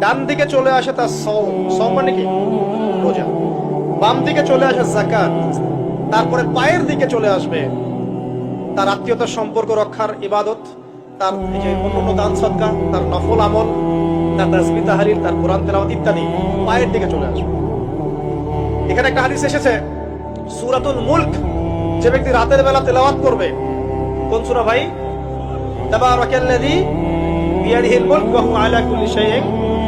ডান দিকে চলে আসে তার মানে কি? রোজা। বাম দিকে চলে আসে জাকাত তারপরে পায়ের দিকে চলে আসবে তার আত্মীয়তার সম্পর্ক রক্ষার ইবাদত, তার যে অন্য দান সদকা, তার নফল আমল, তার তাজমি তাহারির তার কোরআন তেলাওয়াত ইত্যাদি পায়ের দিকে চলে আসবে। এখানে একটা হাদিস এসেছে, সুরাতুল মুলক। যে ব্যক্তি রাতের বেলা তেলাওয়াত করবে, কোন সূরা ভাই? তাবারাকাল্লাযী বিয়াদিহিল মুলক ওয়া হুয়া আলা কুল্লি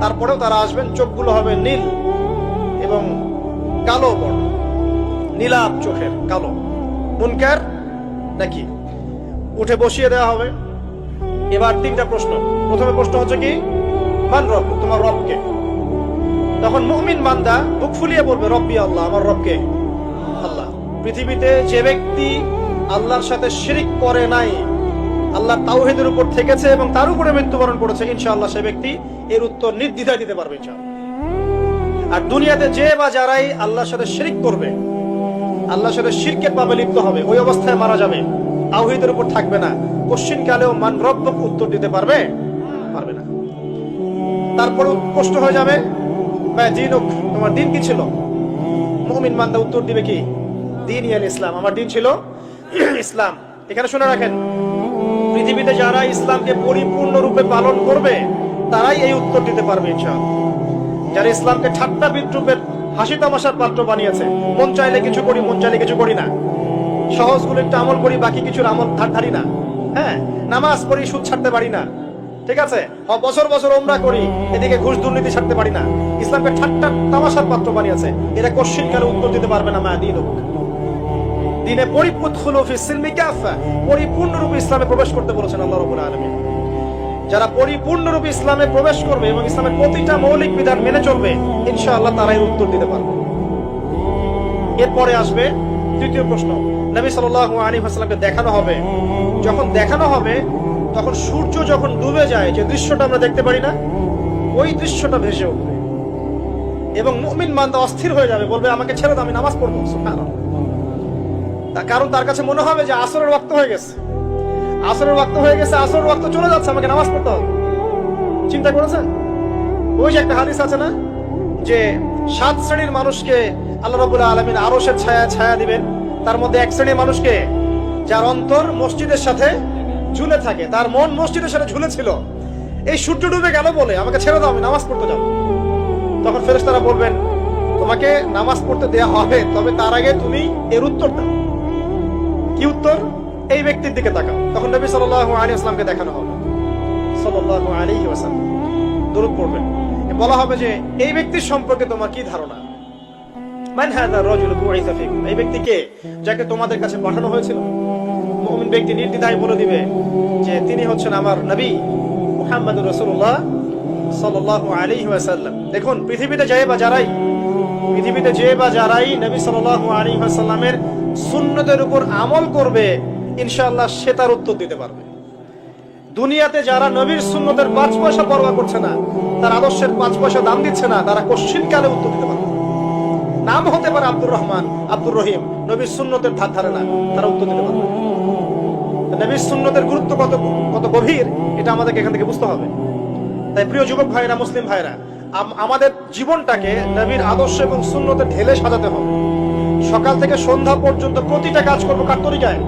তারপরেও তারা আসবেন, চোখগুলো হবে নীল এবং কালো বর্ণ। নীলাপ চোখের, কালো। মুনকার নাকি? উঠে বসিয়ে দেওয়া হবে। এবার তিনটা প্রশ্ন। প্রথমে প্রশ্ন হচ্ছে কি, মান রব, তোমার রবকে তখন মুমিন বান্দা বুক ফুলিয়ে বলবে, রব্বি আল্লাহ, আমার রবকে আল্লাহ। পৃথিবীতে যে ব্যক্তি আল্লাহর সাথে শিরিক করে নাই আল্লাহ তাওহিদের উপর থেকেছে এবং তার উপরে মৃত্যুবরণ করেছে। ইনশাআল্লাহ সে ব্যক্তি এর উত্তর নির্দ্বিধায় দিতে পারবে আর দুনিয়াতে যে বা যারাই আল্লাহর সাথে শিরিক করবে, আল্লাহর সাথে শিরকের পাবে লিপ্ত হবে, ওই অবস্থায় মারা যাবে। তাওহিদের উপর থাকবে না। কোশ্চিন কালেও মান রব্বক উত্তর দিতে পারবে? পারবে না। তারপর কষ্ট হয়ে যাবে তোমার দিন কি ছিল? মুমিন বান্দা উত্তর দিবে কি? দিন ইয়াল ইসলাম। আমার দিন ছিল ইসলাম। এখানে শুনে রাখেন পৃথিবীতে যারা ইসলামকে পরিপূর্ণ রূপে পালন করবে, তারাই এই উত্তর দিতে পারবে, ইনশাআল্লাহ। যারা ইসলামকে ঠাট্টা বিদ্রুপের হাসি তামাশার পাত্র বানিয়েছে, মন চাইলে কিছু করি, মন চাইলে কিছু করি না। সহজগুলো একটু আমল করি, বাকি কিছুর আমল ধার ধারি না। হ্যাঁ নামাজ পড়ি, সুদ ছাড়তে পারি না। ঠিক আছে? বছর বছর ওমরা করি, এদিকে ঘুষ দুর্নীতি ছাড়তে পারি না। ইসলামকে ঠাট্টা তামাশার পাত্র বানিয়েছে এরা কোশ্চিন উত্তর দিতে পারবে না মা দিন দিনে পরিপুত হলো পরিপূর্ণরূপে ইসলামে প্রবেশ করতে বলেছেন আল্লাহ রাব্বুল আলামিন। যারা পরিপূর্ণরূপে ইসলামে প্রবেশ করবে এবং ইসলামের প্রতিটা মৌলিক বিধান মেনে চলবে, ইনশাআল্লাহ তারাই উত্তর দিতে পারবে। এরপরে আসবে তৃতীয় প্রশ্ন। নবী সাল্লাল্লাহু আলাইহি ওয়াসাল্লামকে দেখানো হবে। যখন দেখানো হবে, তখন সূর্য যখন ডুবে যায়, যে দৃশ্যটা আমরা দেখতে পারি না, ওই দৃশ্যটা ভেসে উঠবে। এবং মুমিন বান্দা অস্থির হয়ে যাবে, বলবে, আমাকে ছেড়ে দাও, আমি নামাজ পড়ব। সুবহানাল্লাহ। তা কারণ তার কাছে মনে হবে যে আসরের ওয়াক্ত হয়ে গেছে। আসরের ওয়াক্ত হয়ে গেছে, আসরের ওয়াক্ত চলে যাচ্ছে, আমাকে নামাজ পড়তে হবে। চিন্তা করেছেন? ওই যে একটা হাদিস আছে না, যে সাত শ্রেণির মানুষকে আল্লাহ রাব্বুল আলামিন আরশের ছায়া ছায়া দিবেন। তার মধ্যে এক শ্রেণির মানুষকে, যার অন্তর মসজিদের সাথে ঝুলে থাকে, তার মন মসজিদের সাথে ঝুলে ছিল এই সূর্য ডুবে গেল বলে, আমাকে ছেড়ে দাও, আমি নামাজ পড়তে যাব। তখন ফেরেশতারা বলবেন, তোমাকে নামাজ পড়তে দেয়া হবে, তবে তার আগে তুমি এর উত্তর দাও। কি উত্তর? এই ব্যক্তির দিকে তাকাও। তখন নবী সাল্লাল্লাহু আলাইহি ওয়াসাল্লামকে দেখানো হবে। আলাইহি ওয়াসাল্লাম। দরুদ পড়বেন। বলা হবে যে, এই ব্যক্তির সম্পর্কে তোমার কি ধারণা? তোমাদের কাছে পাঠানো হয়েছিল। ব্যক্তি বলে দিবে যে, তিনি হচ্ছেন আমার নবী দেখুন, পৃথিবীতে যায় বা যারাই, পৃথিবীতে যে বা যারাই নবী সাল্লাল্লাহু ওয়াসাল্লামের সুন্নতের উপর আমল করবে, ইনশাআল্লাহ সে তার উত্তর দিতে পারবে। দুনিয়াতে যারা নবীর সুন্নতের পাঁচ পয়সা পরোয়া করছে না, তার আদর্শের পাঁচ পয়সা দাম দিচ্ছে না, তারা কোশ্চিন কালে উত্তর দিতে পারবে। নাম হতে পারে আব্দুর রহমান, আব্দুর রহিম, নবীর সুন্নতের ধার ধারে না, তারা উত্তর দিতে পারবে। নবীর সুন্নতের গুরুত্ব কত কত গভীর, এটা আমাদেরকে এখান থেকে বুঝতে হবে। তাই প্রিয় যুবক ভাইরা মুসলিম ভাইরা আমাদের জীবনটাকে নবীর আদর্শ এবং সুন্নতে ঢেলে সাজাতে হবে। সকাল থেকে সন্ধ্যা পর্যন্ত প্রতিটা কাজ করব কার তরিকায়?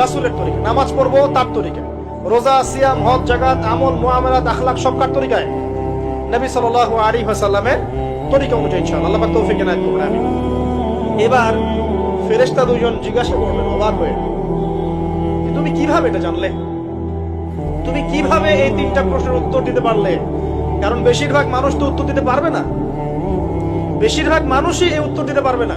রাসুলের তরিকা নামাজ পড়ব তার তরিকায়। রোজা, সিয়াম, হজ জাগাত আমল, মুআমালাত, আখলাক সব কার তরিকায়? নবী সাল্লাল্লাহু আলাইহি ওয়াসাল্লামের তরিকা অনুযায়ী চল আল্লাহ তৌফিক এনায়েত করুন, আমিন। এবার ফেরেশতা দুজন জিজ্ঞাসা করলেন, অবাক হয়ে তুমি কীভাবে এটা জানলে? তুমি কীভাবে এই তিনটা প্রশ্নের উত্তর দিতে পারলে? কারণ বেশিরভাগ মানুষ তো উত্তর দিতে পারবে না। বেশিরভাগ মানুষই এই উত্তর দিতে পারবে না।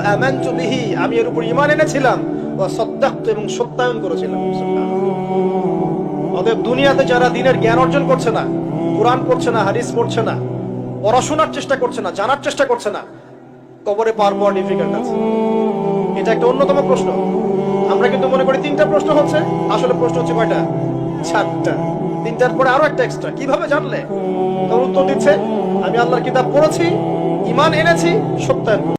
ফাআমানতু বিহি, আমি এর উপর ঈমান এনেছিলাম ওয়া সাদ্দাকতু এবং সত্যায়ন করেছিলাম। অতএব দুনিয়াতে যারা দিনের জ্ঞান অর্জন করছে না, কোরআন পড়ছে না, হাদিস পড়ছে না, পড়াশোনার চেষ্টা করছে না, জানার চেষ্টা করছে না, কবরে পর ডিফিকাল্ট আছে। এটা একটা অন্যতম প্রশ্ন। আমরা কিন্তু মনে করি তিনটা প্রশ্ন হচ্ছে, আসলে প্রশ্ন হচ্ছে কয়টা? চারটা। তিনটার পরে আরও একটা এক্সট্রা কীভাবে জানলে? তোর উত্তর দিচ্ছে, আমি আল্লাহর কিতাব পড়েছি ইমান এনেছি, সত্যায়ন।